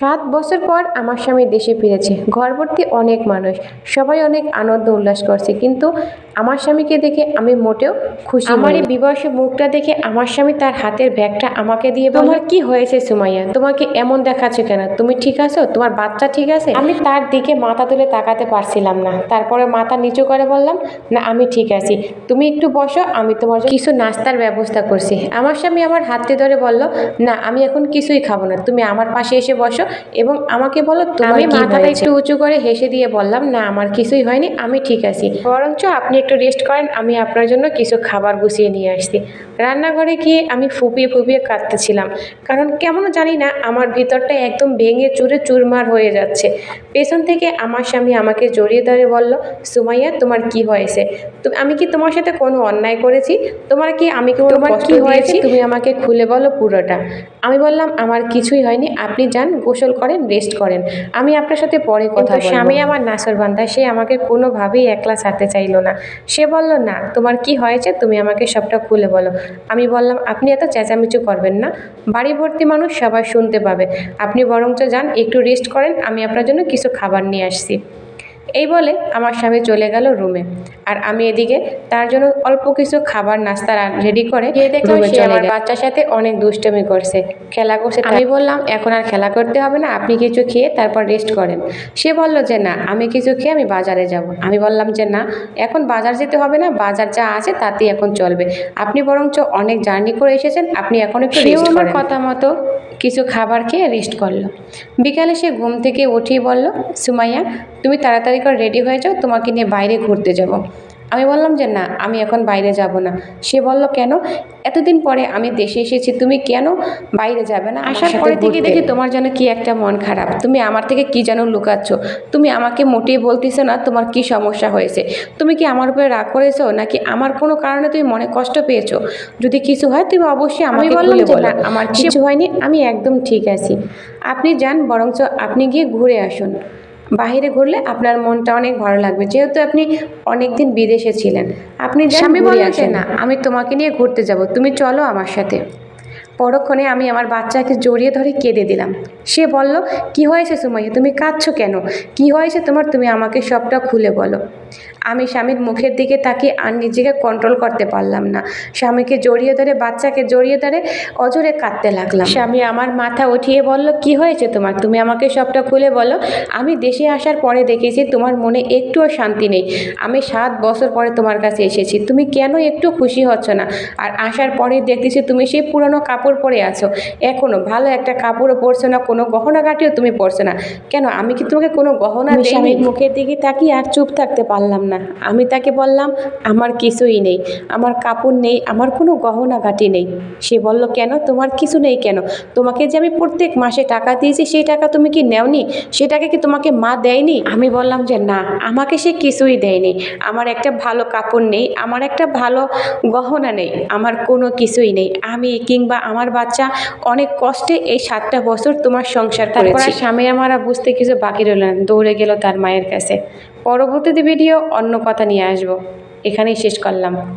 সাত বছর পর আমার স্বামী দেশে ফিরেছে। ঘরভর্তি অনেক মানুষ। সবাই অনেক আনন্দ উল্লাস করছে। কিন্তু আমার স্বামীকে দেখে আমি মোটেও খুশি আমার এই বিবর্ষ মুখটা দেখে আমার স্বামী তার হাতের ব্যাগটা আমাকে দিয়ে তোমার কি হয়েছে সুমাইয়া? তোমাকে এমন দেখাচ্ছে কেন? তুমি ঠিক আছো? তোমার বাচ্চা ঠিক আছে? আমি তার দিকে মাথা তুলে তাকাতে পারছিলাম না। তারপরে মাথা নিচু করে বললাম না আমি ঠিক আছি। তুমি একটু বসো আমি তোমার কিছু নাস্তার ব্যবস্থা করছি। আমার স্বামী আমার হাতটি ধরে বলল না আমি এখন কিছুই খাব না। তুমি আমার পাশে এসে বসো এবং আমাকে বলো আমি মাথাটা একটু উঁচু করে হেসে দিয়ে বললাম না আমার কিছুই হয়নি আমি ঠিক আছি। বরঞ্চ আপনি একটু রেস্ট করেন আমি আপনার জন্য কিছু খাবার গুছিয়ে নিয়ে আসছি। রান্নাঘরে গিয়ে আমি ফুপিয়ে ফুপিয়ে কাঁদতেছিলাম কারণ কেমন জানি না আমার ভিতরটা একদম ভেঙে চুরে চুরমার হয়ে যাচ্ছে। পেছন থেকে আমার স্বামী আমাকে জড়িয়ে ধরে বলল সুমাইয়া তোমার কি হয়েছে? আমি কি তোমার সাথে কোনো অন্যায় করেছি? তোমার কি আমি কি তোমার কি হয়েছে? তুমি আমাকে খুলে বলো পুরোটা। আমি বললাম আমার কিছুই হয়নি আপনি যান গোসল করেন রেস্ট করেন। আমি আপনার সাথে পরে কথা স্বামী আমার নাসর বান্ধা সে আমাকে কোনোভাবেই একলা ছাড়তে চাইলো না। সে বলল না তোমার কি হয়েছে? তুমি আমাকে সবটা খুলে বলো। আমি বললাম আপনি এত চেঁচামেচু করবেন না। বাড়ি ভর্তি মানুষ সবাই শুনতে পাবে। আপনি বরঞ্চ যান একটু রেস্ট করেন আমি আপনার জন্য কিছু খাবার নিয়ে আসছি। এই বলে আমার স্বামী চলে গেল রুমে। আর আমি এদিকে তার জন্য অল্প কিছু খাবার নাস্তা রেডি করে রুমে চলে গেল। বাচ্চার সাথে অনেক দুষ্টমি করছে খেলা করছে। আমি বললাম এখন আর খেলা করতে হবে না আপনি কিছু খেয়ে তারপর রেস্ট করেন। সে বলল যে না আমি কিছু খেয়ে আমি বাজারে যাব। আমি বললাম যে না এখন বাজার যেতে হবে না বাজার যা আছে তাতেই এখন চলবে। আপনি বরঞ্চ অনেক জার্নি করে এসেছেন আপনি এখন একটু আমার কথা মতো কিছু খাবার খেয়ে রেস্ট করল। বিকালে সে ঘুম থেকে উঠিয়ে বলল, সুমাইয়া, তুমি তাড়াতাড়ি করে রেডি হয়ে যাও, তোমাকে নিয়ে বাইরে ঘুরতে যাব। আমি বললাম যে না আমি এখন বাইরে যাব না। সে বলল কেন? এতদিন পরে আমি দেশে এসেছি তুমি কেন বাইরে যাবে না আসার পরে থেকে দেখি তোমার যেন কি একটা মন খারাপ। তুমি আমার থেকে কি যেন লুকাচ্ছ? তুমি আমাকে মোটেই বলতেছো না তোমার কি সমস্যা হয়েছে? তুমি কি আমার উপরে রাগ করেছ? নাকি আমার কোনো কারণে তুমি মনে কষ্ট পেয়েছ? যদি কিছু হয় তুমি অবশ্যই আমাকে যে না আমার কিছু হয়নি আমি একদম ঠিক আছি। আপনি যান বরঞ্চ আপনি গিয়ে ঘুরে আসুন। বাইরে ঘুরলে আপনার মনটা অনেক ভালো লাগবে। যেহেতু আপনি অনেকদিন বিদেশে ছিলেন। আপনি স্বামী বলে আসেন। না আমি তোমাকে নিয়ে ঘুরতে যাব। তুমি চলো আমার সাথে। পরক্ষণে আমি আমার বাচ্চাকে জড়িয়ে ধরে কেঁদে দিলাম। সে বলল, কি হয়েছে সুমাইয়া? তুমি কাঁদছো কেন? কি হয়েছে তোমার? তুমি আমাকে সবটা খুলে বলো। আমি স্বামীর মুখের দিকে তাকিয়ে আর নিজেকে কন্ট্রোল করতে পারলাম না। স্বামীকে জড়িয়ে ধরে, বাচ্চাকে জড়িয়ে ধরে অজরে কাঁদতে লাগলাম। স্বামী আমার মাথা উঠিয়ে বলল, কি হয়েছে তোমার? তুমি আমাকে সবটা খুলে বলো। আমি দেশে আসার পরে দেখেছি তোমার মনে একটুও শান্তি নেই। আমি সাত বছর পরে তোমার কাছে এসেছি। তুমি কেন একটু খুশি হচ্ছ না? আর আসার পরে দেখতেছি তুমি সেই পুরনো কাপড় পরে আছো। এখনও ভালো একটা কাপড়ও পরছো না কোনো গহনা গাটিও তুমি পরছো না। কেন? আমি কি তোমাকে কোনো গহনা স্বামীর মুখের দিকে তাকিয়ে আর চুপ থাকতে পারলাম না। আমি তাকে বললাম আমার কিছুই নেই আমার কাপড় নেই আমার কোনো গহনা গাটি নেই। সে বলল কেন? তোমার কিছু নেই কেন? তোমাকে যে আমি প্রত্যেক মাসে টাকা দিয়েছি সেই টাকা তুমি কি নেওনি? সেটাকে কি তোমাকে মা দেয়নি? আমি বললাম যে না আমাকে সে কিছুই দেয়নি। আমার একটা ভালো কাপড় নেই আমার একটা ভালো গহনা নেই আমার কোনো কিছুই নেই। আমি কিংবা আমার বাচ্চা অনেক কষ্টে এই সাতটা বছর তোমার সংসার তারপর আর স্বামী আমার বুঝতে কিছু বাকি রইল না। দৌড়ে গেল তার মায়ের কাছে। পরবর্তীতে ভিডিও অন্য কথা নিয়ে আসব। এখানেই শেষ করলাম।